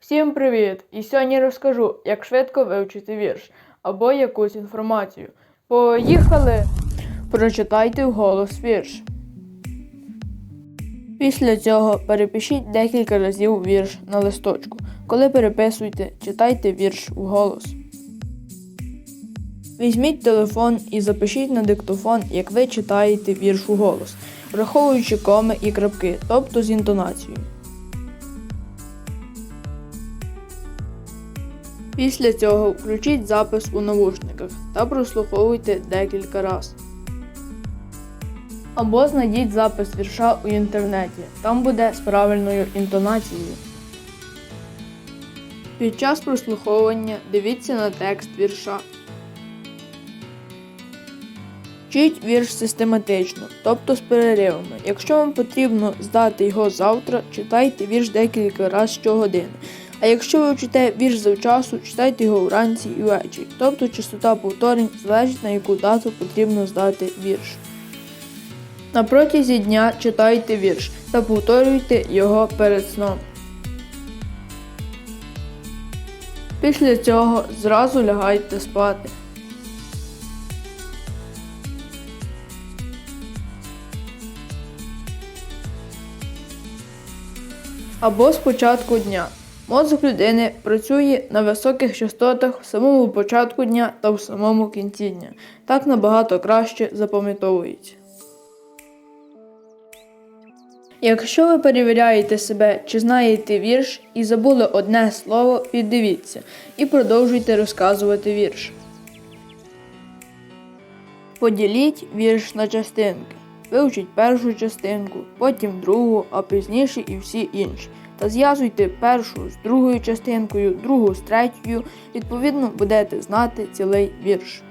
Всім привіт! І сьогодні розкажу, як швидко вивчити вірш або якусь інформацію. Поїхали! Прочитайте вголос вірш. Після цього перепишіть декілька разів вірш на листочку. Коли переписуєте, читайте вірш вголос. Візьміть телефон і запишіть на диктофон, як ви читаєте вірш уголос, враховуючи коми і крапки, тобто з інтонацією. Після цього включіть запис у навушниках та прослуховуйте декілька разів. Або знайдіть запис вірша у інтернеті, там буде з правильною інтонацією. Під час прослуховування дивіться на текст вірша. Вчіть вірш систематично, тобто з переривами. Якщо вам потрібно здати його завтра, читайте вірш декілька разів щогодини. А якщо ви вчите вірш завчасу, читайте його вранці і ввечері. Тобто частота повторень залежить на яку дату потрібно здати вірш. На протязі дня читайте вірш та повторюйте його перед сном. Після цього зразу лягайте спати. Або з початку дня. Мозок людини працює на високих частотах в самому початку дня та в самому кінці дня. Так набагато краще запам'ятовується. Якщо ви перевіряєте себе, чи знаєте вірш і забули одне слово, піддивіться і продовжуйте розказувати вірш. Поділіть вірш на частинки. Вивчіть першу частинку, потім другу, а пізніше і всі інші. Та зв'язуйте першу з другою частинкою, другу з третьою, відповідно будете знати цілий вірш.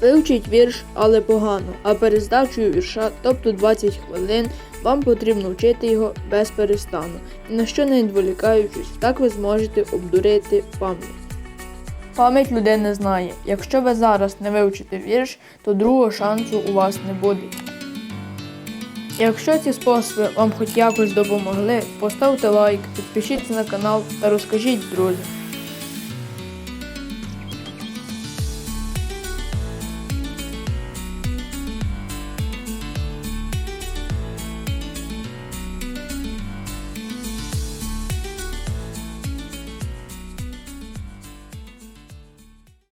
Вивчіть вірш, але погано, а перед здачею вірша, тобто 20 хвилин, вам потрібно вчити його без перестану, і на що не відволікаючись, так ви зможете обдурити пам'ять. Пам'ять людини знає, якщо ви зараз не вивчите вірш, то другого шансу у вас не буде. Якщо ці способи вам хоч якось допомогли, поставте лайк, підпишіться на канал та розкажіть друзям.